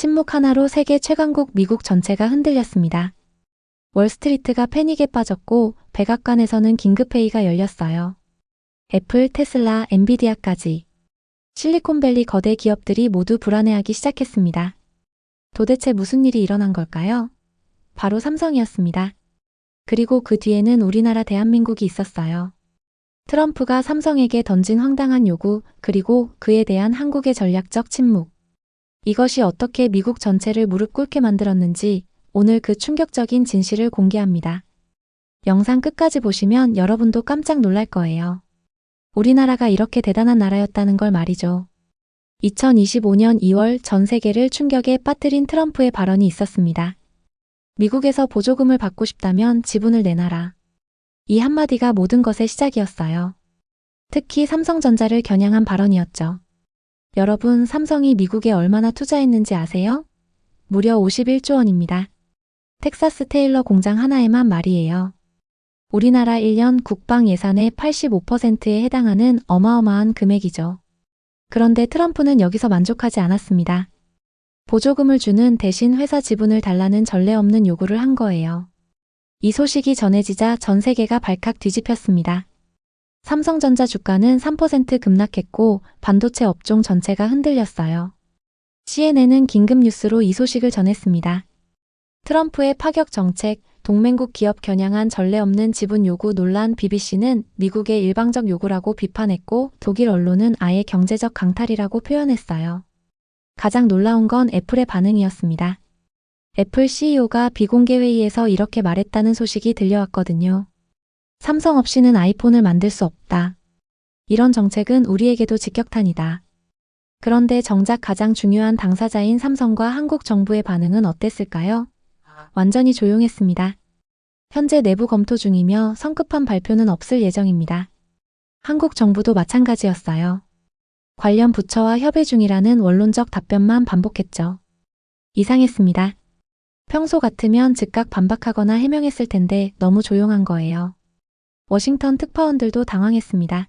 침묵 하나로 세계 최강국 미국 전체가 흔들렸습니다. 월스트리트가 패닉에 빠졌고 백악관에서는 긴급회의가 열렸어요. 애플, 테슬라, 엔비디아까지 실리콘밸리 거대 기업들이 모두 불안해하기 시작했습니다. 도대체 무슨 일이 일어난 걸까요? 바로 삼성이었습니다. 그리고 그 뒤에는 우리나라 대한민국이 있었어요. 트럼프가 삼성에게 던진 황당한 요구, 그리고 그에 대한 한국의 전략적 침묵. 이것이 어떻게 미국 전체를 무릎 꿇게 만들었는지 오늘 그 충격적인 진실을 공개합니다. 영상 끝까지 보시면 여러분도 깜짝 놀랄 거예요. 우리나라가 이렇게 대단한 나라였다는 걸 말이죠. 2025년 2월 전 세계를 충격에 빠뜨린 트럼프의 발언이 있었습니다. 미국에서 보조금을 받고 싶다면 지분을 내놔라. 이 한마디가 모든 것의 시작이었어요. 특히 삼성전자를 겨냥한 발언이었죠. 여러분, 삼성이 미국에 얼마나 투자했는지 아세요? 무려 51조 원입니다. 텍사스 테일러 공장 하나에만 말이에요. 우리나라 1년 국방 예산의 85%에 해당하는 어마어마한 금액이죠. 그런데 트럼프는 여기서 만족하지 않았습니다. 보조금을 주는 대신 회사 지분을 달라는 전례 없는 요구를 한 거예요. 이 소식이 전해지자 전 세계가 발칵 뒤집혔습니다. 삼성전자 주가는 3% 급락했고 반도체 업종 전체가 흔들렸어요. CNN은 긴급 뉴스로 이 소식을 전했습니다. 트럼프의 파격 정책, 동맹국 기업 겨냥한 전례 없는 지분 요구 논란 BBC는 미국의 일방적 요구라고 비판했고 독일 언론은 아예 경제적 강탈이라고 표현했어요. 가장 놀라운 건 애플의 반응이었습니다. 애플 CEO가 비공개 회의에서 이렇게 말했다는 소식이 들려왔거든요. 삼성 없이는 아이폰을 만들 수 없다. 이런 정책은 우리에게도 직격탄이다. 그런데 정작 가장 중요한 당사자인 삼성과 한국 정부의 반응은 어땠을까요? 완전히 조용했습니다. 현재 내부 검토 중이며 성급한 발표는 없을 예정입니다. 한국 정부도 마찬가지였어요. 관련 부처와 협의 중이라는 원론적 답변만 반복했죠. 이상했습니다. 평소 같으면 즉각 반박하거나 해명했을 텐데 너무 조용한 거예요. 워싱턴 특파원들도 당황했습니다.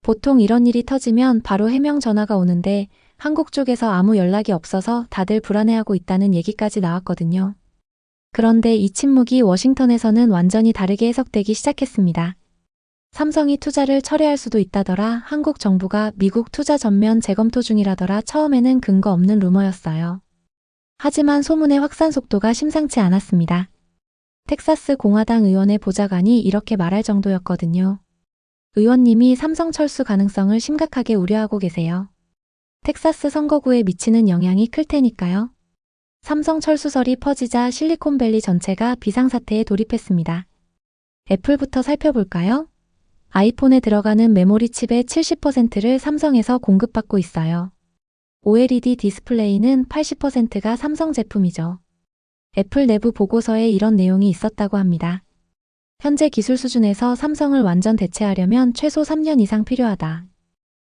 보통 이런 일이 터지면 바로 해명 전화가 오는데 한국 쪽에서 아무 연락이 없어서 다들 불안해하고 있다는 얘기까지 나왔거든요. 그런데 이 침묵이 워싱턴에서는 완전히 다르게 해석되기 시작했습니다. 삼성이 투자를 철회할 수도 있다더라 한국 정부가 미국 투자 전면 재검토 중이라더라 처음에는 근거 없는 루머였어요. 하지만 소문의 확산 속도가 심상치 않았습니다. 텍사스 공화당 의원의 보좌관이 이렇게 말할 정도였거든요. 의원님이 삼성 철수 가능성을 심각하게 우려하고 계세요. 텍사스 선거구에 미치는 영향이 클 테니까요. 삼성 철수설이 퍼지자 실리콘밸리 전체가 비상사태에 돌입했습니다. 애플부터 살펴볼까요? 아이폰에 들어가는 메모리 칩의 70%를 삼성에서 공급받고 있어요. OLED 디스플레이는 80%가 삼성 제품이죠. 애플 내부 보고서에 이런 내용이 있었다고 합니다. 현재 기술 수준에서 삼성을 완전 대체하려면 최소 3년 이상 필요하다.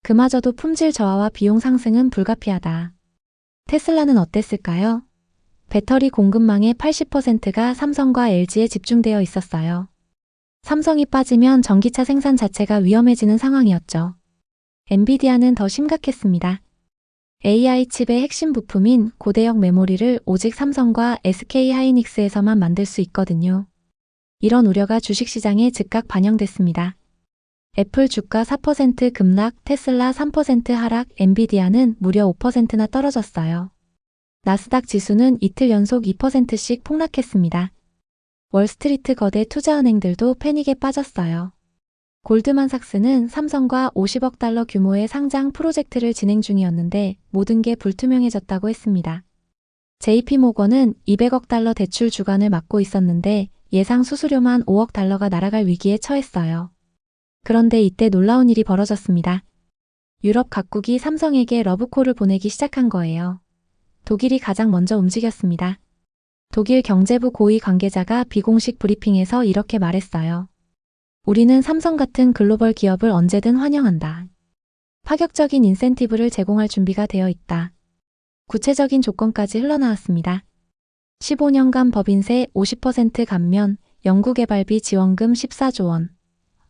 그마저도 품질 저하와 비용 상승은 불가피하다. 테슬라는 어땠을까요? 배터리 공급망의 80%가 삼성과 LG에 집중되어 있었어요. 삼성이 빠지면 전기차 생산 자체가 위험해지는 상황이었죠. 엔비디아는 더 심각했습니다. AI 칩의 핵심 부품인 고대역 메모리를 오직 삼성과 SK 하이닉스에서만 만들 수 있거든요. 이런 우려가 주식시장에 즉각 반영됐습니다. 애플 주가 4% 급락, 테슬라 3% 하락, 엔비디아는 무려 5%나 떨어졌어요. 나스닥 지수는 이틀 연속 2%씩 폭락했습니다. 월스트리트 거대 투자은행들도 패닉에 빠졌어요. 골드만삭스는 삼성과 50억 달러 규모의 상장 프로젝트를 진행 중이었는데 모든 게 불투명해졌다고 했습니다. JP모건은 200억 달러 대출 주관을 맡고 있었는데 예상 수수료만 5억 달러가 날아갈 위기에 처했어요. 그런데 이때 놀라운 일이 벌어졌습니다. 유럽 각국이 삼성에게 러브콜을 보내기 시작한 거예요. 독일이 가장 먼저 움직였습니다. 독일 경제부 고위 관계자가 비공식 브리핑에서 이렇게 말했어요. 우리는 삼성 같은 글로벌 기업을 언제든 환영한다. 파격적인 인센티브를 제공할 준비가 되어 있다. 구체적인 조건까지 흘러나왔습니다. 15년간 법인세 50% 감면, 연구개발비 지원금 14조 원.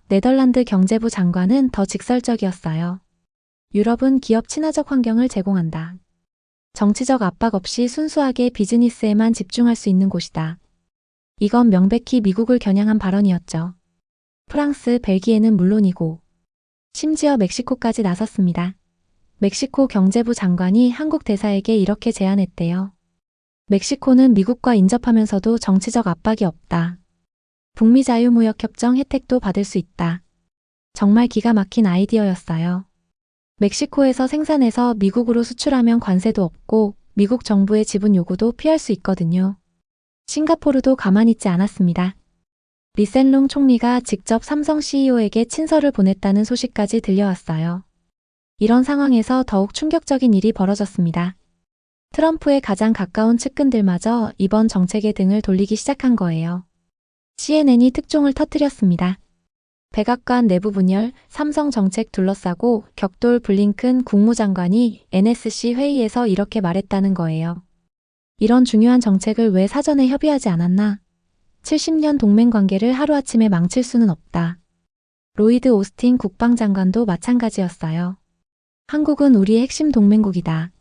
네덜란드 경제부 장관은 더 직설적이었어요. 유럽은 기업 친화적 환경을 제공한다. 정치적 압박 없이 순수하게 비즈니스에만 집중할 수 있는 곳이다. 이건 명백히 미국을 겨냥한 발언이었죠. 프랑스, 벨기에는 물론이고 심지어 멕시코까지 나섰습니다. 멕시코 경제부 장관이 한국 대사에게 이렇게 제안했대요. 멕시코는 미국과 인접하면서도 정치적 압박이 없다. 북미 자유무역협정 혜택도 받을 수 있다. 정말 기가 막힌 아이디어였어요. 멕시코에서 생산해서 미국으로 수출하면 관세도 없고 미국 정부의 지분 요구도 피할 수 있거든요. 싱가포르도 가만히 있지 않았습니다. 리센롱 총리가 직접 삼성 CEO에게 친서를 보냈다는 소식까지 들려왔어요. 이런 상황에서 더욱 충격적인 일이 벌어졌습니다. 트럼프의 가장 가까운 측근들마저 이번 정책에 등을 돌리기 시작한 거예요. CNN이 특종을 터뜨렸습니다. 백악관 내부 분열, 삼성 정책 둘러싸고 격돌 블링큰 국무장관이 NSC 회의에서 이렇게 말했다는 거예요. 이런 중요한 정책을 왜 사전에 협의하지 않았나? 70년 동맹 관계를 하루아침에 망칠 수는 없다. 로이드 오스틴 국방장관도 마찬가지였어요. 한국은 우리의 핵심 동맹국이다.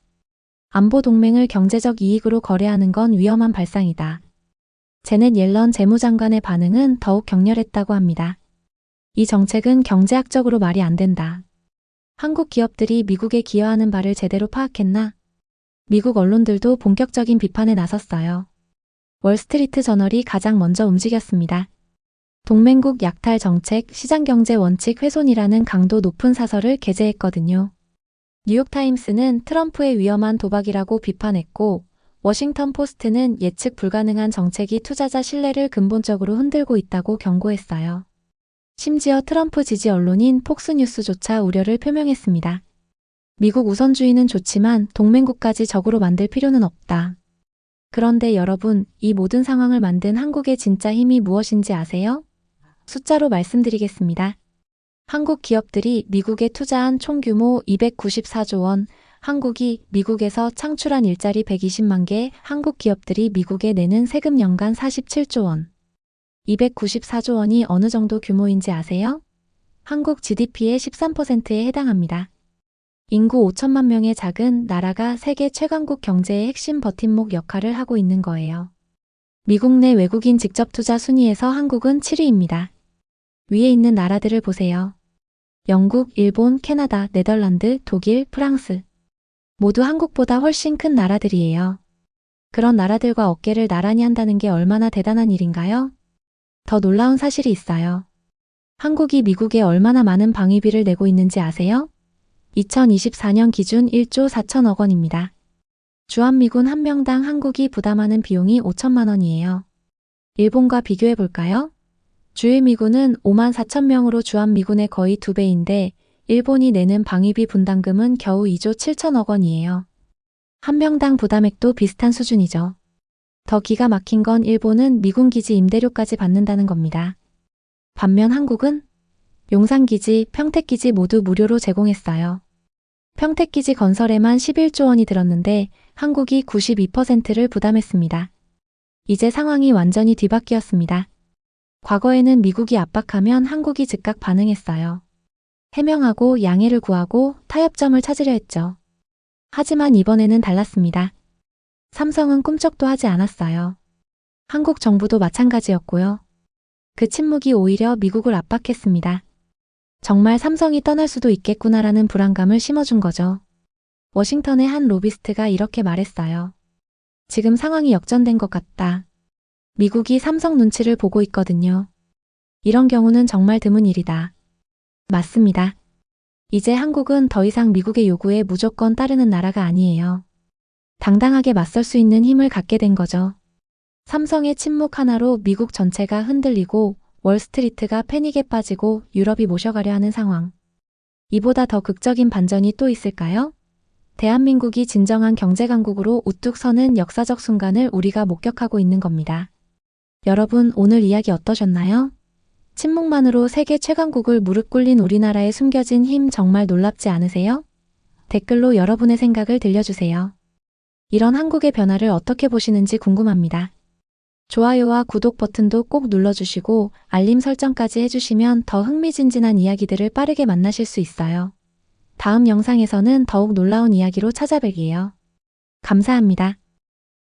안보 동맹을 경제적 이익으로 거래하는 건 위험한 발상이다. 제넷 옐런 재무장관의 반응은 더욱 격렬했다고 합니다. 이 정책은 경제학적으로 말이 안 된다. 한국 기업들이 미국에 기여하는 바를 제대로 파악했나? 미국 언론들도 본격적인 비판에 나섰어요. 월스트리트 저널이 가장 먼저 움직였습니다. 동맹국 약탈 정책, 시장경제 원칙 훼손이라는 강도 높은 사설을 게재했거든요. 뉴욕타임스는 트럼프의 위험한 도박이라고 비판했고, 워싱턴 포스트는 예측 불가능한 정책이 투자자 신뢰를 근본적으로 흔들고 있다고 경고했어요. 심지어 트럼프 지지 언론인 폭스뉴스조차 우려를 표명했습니다. 미국 우선주의는 좋지만 동맹국까지 적으로 만들 필요는 없다. 그런데 여러분, 이 모든 상황을 만든 한국의 진짜 힘이 무엇인지 아세요? 숫자로 말씀드리겠습니다. 한국 기업들이 미국에 투자한 총 규모 294조 원, 한국이 미국에서 창출한 일자리 120만 개, 한국 기업들이 미국에 내는 세금 연간 47조 원. 294조 원이 어느 정도 규모인지 아세요? 한국 GDP의 13%에 해당합니다. 인구 5천만 명의 작은 나라가 세계 최강국 경제의 핵심 버팀목 역할을 하고 있는 거예요. 미국 내 외국인 직접 투자 순위에서 한국은 7위입니다. 위에 있는 나라들을 보세요. 영국, 일본, 캐나다, 네덜란드, 독일, 프랑스. 모두 한국보다 훨씬 큰 나라들이에요. 그런 나라들과 어깨를 나란히 한다는 게 얼마나 대단한 일인가요? 더 놀라운 사실이 있어요. 한국이 미국에 얼마나 많은 방위비를 내고 있는지 아세요? 2024년 기준 1조 4천억 원입니다. 주한미군 한 명당 한국이 부담하는 비용이 5천만 원이에요. 일본과 비교해 볼까요? 주일미군은 5만 4천 명으로 주한미군의 거의 두 배인데 일본이 내는 방위비 분담금은 겨우 2조 7천억 원이에요. 한 명당 부담액도 비슷한 수준이죠. 더 기가 막힌 건 일본은 미군 기지 임대료까지 받는다는 겁니다. 반면 한국은 용산기지, 평택기지 모두 무료로 제공했어요. 평택기지 건설에만 11조 원이 들었는데 한국이 92%를 부담했습니다. 이제 상황이 완전히 뒤바뀌었습니다. 과거에는 미국이 압박하면 한국이 즉각 반응했어요. 해명하고 양해를 구하고 타협점을 찾으려 했죠. 하지만 이번에는 달랐습니다. 삼성은 꿈쩍도 하지 않았어요. 한국 정부도 마찬가지였고요. 그 침묵이 오히려 미국을 압박했습니다. 정말 삼성이 떠날 수도 있겠구나라는 불안감을 심어준 거죠. 워싱턴의 한 로비스트가 이렇게 말했어요. 지금 상황이 역전된 것 같다. 미국이 삼성 눈치를 보고 있거든요. 이런 경우는 정말 드문 일이다. 맞습니다. 이제 한국은 더 이상 미국의 요구에 무조건 따르는 나라가 아니에요. 당당하게 맞설 수 있는 힘을 갖게 된 거죠. 삼성의 침묵 하나로 미국 전체가 흔들리고 월스트리트가 패닉에 빠지고 유럽이 모셔가려 하는 상황. 이보다 더 극적인 반전이 또 있을까요? 대한민국이 진정한 경제강국으로 우뚝 서는 역사적 순간을 우리가 목격하고 있는 겁니다. 여러분, 오늘 이야기 어떠셨나요? 침묵만으로 세계 최강국을 무릎 꿇린 우리나라의 숨겨진 힘 정말 놀랍지 않으세요? 댓글로 여러분의 생각을 들려주세요. 이런 한국의 변화를 어떻게 보시는지 궁금합니다. 좋아요와 구독 버튼도 꼭 눌러주시고 알림 설정까지 해주시면 더 흥미진진한 이야기들을 빠르게 만나실 수 있어요. 다음 영상에서는 더욱 놀라운 이야기로 찾아뵐게요. 감사합니다.